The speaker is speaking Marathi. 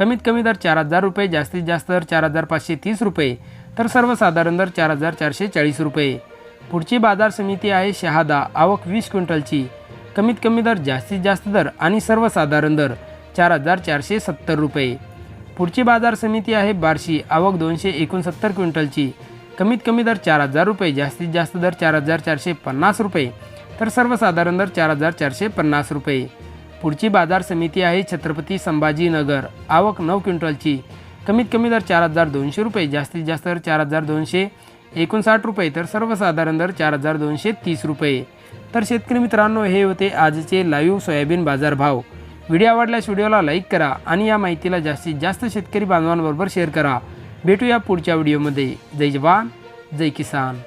कमीत कमी दर चार हजार रुपये जास्तीत जास्त दर चार हजार पाचशे तीस रुपये तर सर्वसाधारण दर चार हजार चारशे चाळीस रुपये. पुढची बाजार समिती आहे शहादा आवक वीस क्विंटलची. कमीत कमी दर जास्तीत जास्त दर आणि सर्वसाधारण दर चार हजार चारशे सत्तर रुपये. पुढची बाजार समिती आहे बार्शी आवक दोनशे एकोणसत्तर क्विंटलची. कमीत कमी दर चार हजार रुपये जास्तीत जास्त दर चार हजार चारशे पन्नास रुपये तर सर्वसाधारण दर चार हजार चारशे पन्नास रुपये. पुढची बाजार समिती आहे छत्रपती संभाजीनगर. आवक नऊ क्विंटलची. कमीत कमी दर चार हजार दोनशे रुपये जास्तीत जास्त दर चार हजार दोनशे एकोणसाठ रुपये तर सर्वसाधारण दर चार हजार दोनशे तीस रुपये. तर शेतकरी मित्रांनो हे होते आजचे लाईव्ह सोयाबीन बाजार भाव व्हिडिओ आवडल्यास व्हिडिओला लाईक करा आणि या माहितीला जास्तीत जास्त शेतकरी बांधवांबरोबर शेअर करा. भेटूया पुढच्या व्हिडिओमध्ये. जय जवान जय किसान.